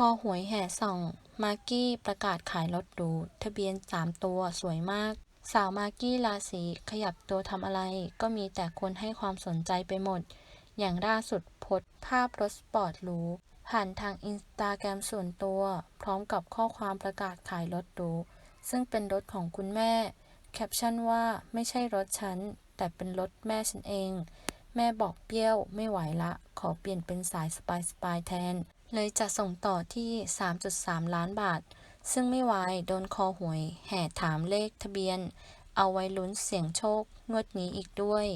คอหวยแห่ส่อง มากกี้ประกาศขายรถหรูทะเบียน 3 ตัวสวยมาก สาวมากกี้ราศีขยับตัวทำอะไร ก็มีแต่คนให้ความสนใจไปหมด อย่างล่าสุดโพสภาพรถสปอร์ตหรูผ่านทางอินสตาแกรมส่วนตัว พร้อมกับข้อความประกาศขายรถหรูซึ่งเป็นรถของคุณแม่ แคปชั่นว่าไม่ใช่รถฉัน แต่เป็นรถแม่ฉันเอง แม่บอกเปรี้ยวไม่ไหวละ ขอเปลี่ยนเป็นสายสปายสปายแทน เลยจะส่งต่อที่ 3.3 ล้านบาท ซึ่งไม่วายโดนคอหวย แห่ถามเลขทะเบียน เอาไว้ลุ้นเสี่ยงโชคงวดนี้อีกด้วย